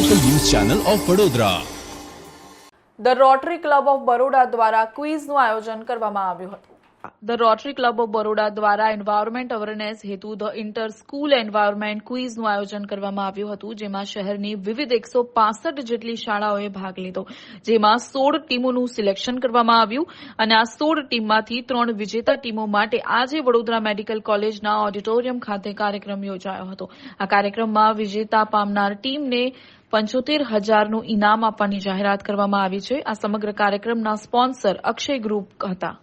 Channel of Vadodara the Rotary Club of Baroda દ્વારા ક્વિઝનું આયોજન કરવામાં આવ્યું હતું. The Rotary Club of Baroda દ્વારા એન્વાયરમેન્ટ અવેરનેસ હેતુ ધ ઇન્ટર સ્કૂલ એન્વાયરમેન્ટ ક્વિઝનું આયોજન કરવામાં આવ્યું હતું, જેમાં શહેરની વિવિધ એકસો જેટલી શાળાઓએ ભાગ લીધો. જેમાં સોળ ટીમોનું સિલેક્શન કરવામાં આવ્યું અને આ સોળ ટીમમાંથી ત્રણ વિજેતા ટીમો માટે આજે વડોદરા મેડિકલ કોલેજના ઓડિટોરિયમ ખાતે કાર્યક્રમ યોજાયો હતો. આ કાર્યક્રમમાં વિજેતા પામનાર ટીમને પંચોતેર હજારનું ઇનામ આપવાની જાહેરાત કરવામાં આવી છે. આ સમગ્ર કાર્યક્રમના સ્પોન્સર અક્ષય ગ્રુપ હતા.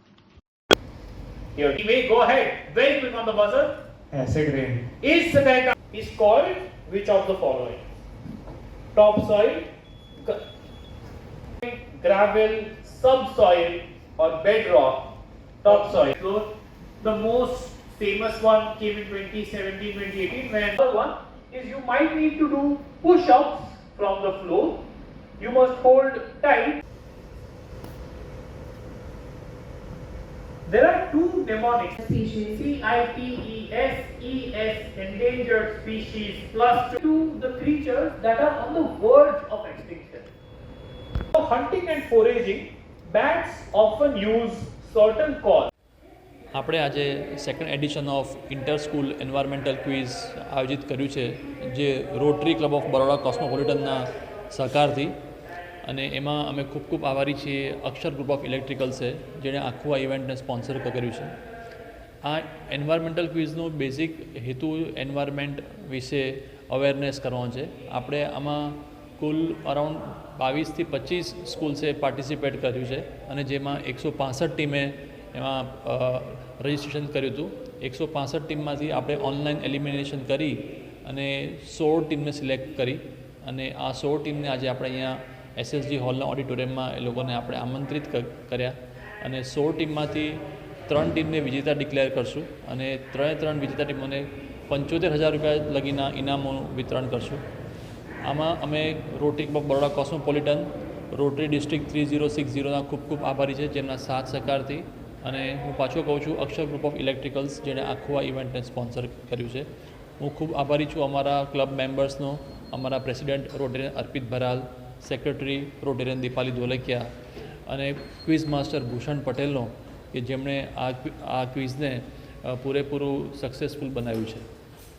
Here, you may go ahead. Very quick on the buzzer. Acid rain. Is that is called which of the following? Topsoil, gravel, subsoil, or bedrock. Topsoil. So, the most famous one came in 2017, 2018. When another one is you might need to do push-ups from the floor. You must hold tight. There are two mnemonics. species. C-I-P-E-S-E-S endangered species, plus to the creatures that are on the verge of extinction. For hunting and foraging, bats often use certain calls. આપણે આજે second edition of inter school environmental quiz આયોજિત કર્યું છે જે rotary club of Baroda કોસ્મોપોલિટનના સહકારથી અને એમાં અમે ખૂબ ખૂબ આભારી છીએ અક્ષર ગ્રુપ ઓફ ઇલેક્ટ્રિકલ્સે જેણે આખું આ ઇવેન્ટને સ્પોન્સર કર્યું છે. આ એન્વાયરમેન્ટલ ક્વિઝનો બેઝિક હેતુ એન્વાયરમેન્ટ વિશે અવેરનેસ કરવાનો છે. આપણે આમાં કુલ અરાઉન્ડ બાવીસથી પચીસ સ્કૂલ્સે પાર્ટિસિપેટ કર્યું છે અને જેમાં એકસો પાસઠ ટીમે એમાં રજિસ્ટ્રેશન કર્યું હતું. એકસો પાસઠ ટીમમાંથી આપણે ઓનલાઈન એલિમિનેશન કરી અને સોળ ટીમને સિલેક્ટ કરી અને આ સોળ ટીમને આજે આપણે અહીંયા એસએસજી હોલના ઓડિટોરિયમમાં એ લોકોને આપણે આમંત્રિત કર્યા અને સોળ ટીમમાંથી ત્રણ ટીમને વિજેતા ડિક્લેર કરશું અને ત્રણે ત્રણ વિજેતા ટીમોને પંચોતેર હજાર રૂપિયા લગીના ઇનામોનું વિતરણ કરશું. આમાં અમે Rotary Club Baroda Cosmopolitan Rotary district three zero six ઝીરોના ખૂબ ખૂબ આભારી છે, જેમના સાથ સહકારથી અને હું પાછો કહું છું, અક્ષર ગ્રુપ ઓફ ઇલેક્ટ્રિકલ્સ જેણે આખું આ ઇવેન્ટને સ્પોન્સર કર્યું છે. હું ખૂબ આભારી છું અમારા ક્લબ મેમ્બર્સનો અમારા president Rotary Arpit Bharal secretary Rotarian Dipali Dholakia અને ક્વિઝ માસ્ટર ભૂષણ પટેલનો, કે જેમણે આ આ ક્વિઝને પૂરેપૂરું સક્સેસફુલ બનાવ્યું છે.